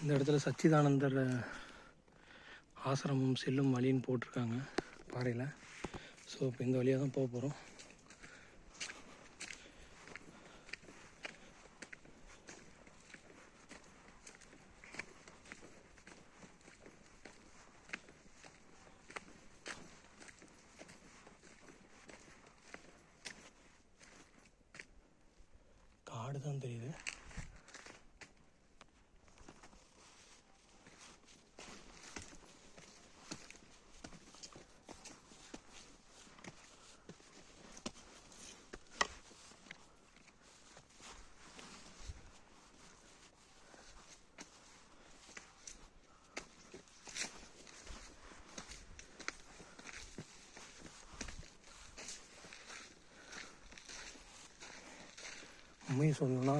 இந்த இடத்துல சச்சிதானந்தர் ஆசிரமம் செல்லும் வழின்னு போட்டிருக்காங்க பாறையில். ஸோ இப்போ இந்த வழியாக தான் போக போகிறோம் காடு தான் தெரியுது. உண்மையை சொல்லணும்னா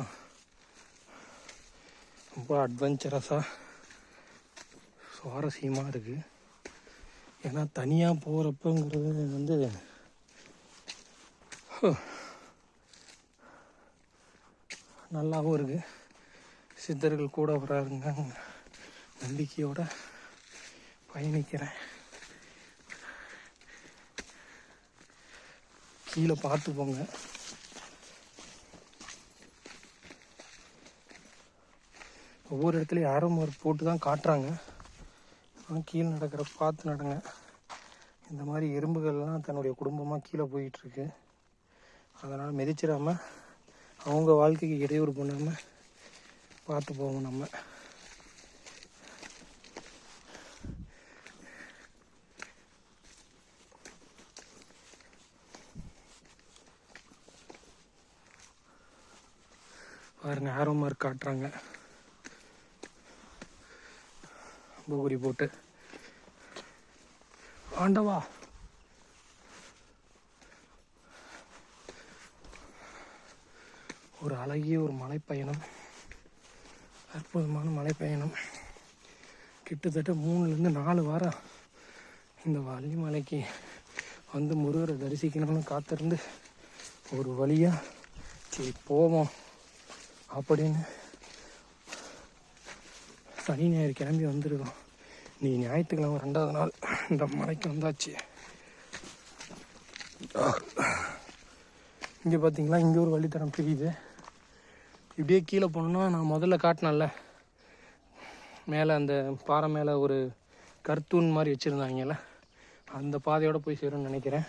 ரொம்ப அட்வென்ச்சரஸாக சுவாரஸ்யமாக இருக்குது ஏன்னா தனியாக போகிறப்பங்கிறது வந்து நல்லாவும் இருக்குது சித்தர்கள் கூட வராருங்க. நம்பிக்கையோட பயணிக்கிறேன். கீழே பார்த்து ஒவ்வொரு இடத்துலையும் ஆரோ மார்க் போட்டு தான் காட்டுறாங்க. ஆனால் கீழே நடக்கிற பார்த்து நடங்க. இந்த மாதிரி எறும்புகள்லாம் தன்னுடைய குடும்பமாக கீழே போயிட்டுருக்கு. அதனால் மிதிச்சிடாம அவங்க வாழ்க்கைக்கு இடையூறு பண்ணாமல் பார்த்து போவோம் நம்ம. பாருங்கள் ஆரோ மார்க் காட்டுறாங்க. பூகுரி போட்டு. ஆண்டவா. ஒரு அழகிய ஒரு மலைப்பயணம். அற்புதமான மலைப்பயணம். கிட்டத்தட்ட மூணுலேருந்து நாலு வாரம் இந்த வள்ளிமலைக்கு வந்து முருகரை தரிசிக்கணும்னு காத்திருந்து ஒரு வழியாக சரி போவோம் அப்படின்னு சனி ஞாயிறு கிளம்பி வந்துருக்கோம். இன்றைக்கி ஞாயிற்றுக்கிழமை ரெண்டாவது நாள் இந்த மலைக்கு வந்தாச்சு. இங்கே பார்த்தீங்களா இங்கே ஒரு வழித்தடம் பிரியுது இப்படியே கீழே போனோன்னா நான் முதல்ல காட்டினேன்ல. மேலே அந்த பாறை மேலே ஒரு கர்த்தூன் மாதிரி வச்சுருந்தாங்கல்ல. அந்த பாதையோடு போய் சேரும்னு நினைக்கிறேன்.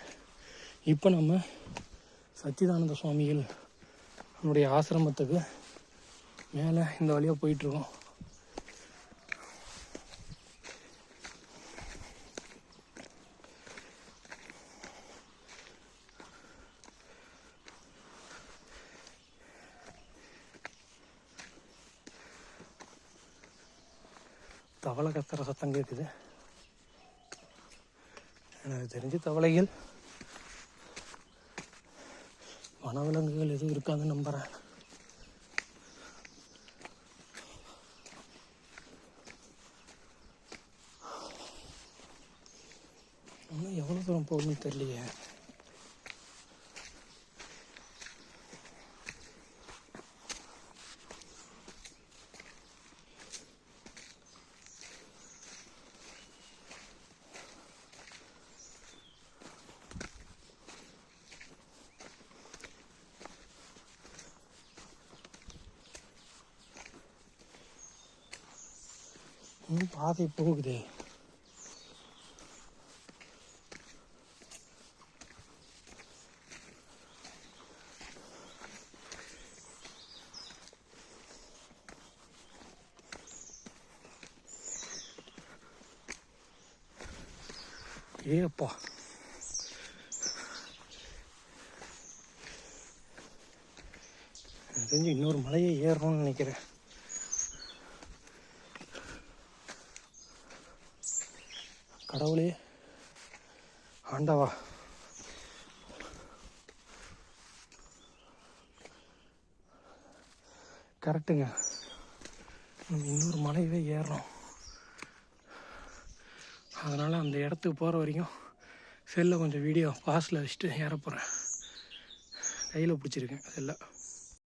இப்போ நம்ம சச்சிதானந்த சுவாமிகள் நம்முடைய ஆசிரமத்துக்கு மேலே இந்த வழியாக போயிட்டுருக்கோம் தவளை கத்துற சத்தம் கேட்குது எனக்கு தெரிஞ்சு தவளைகள் வனவிலங்குகள் எதுவும் இருக்காதுன்னு நம்புகிறேன் இன்னும் எவ்வளோ தூரம் போகணும்னு தெரியலையே. இன்னும் பாதை போகுதே. ஏப்பா. தெரிஞ்சு இன்னொரு மலையை ஏறணும்னு நினைக்கிறேன். கடவுளே. ஆண்டவா. கரெக்டுங்க. நம்ம இன்னொரு மலையவே ஏறுறோம். அதனால் அந்த இடத்துக்கு போகிற வரைக்கும் செல்லை கொஞ்சம் வீடியோ பாஸில் வச்சுட்டு ஏற போகிறேன் கையில் பிடிச்சிருக்கேன் செல்லை.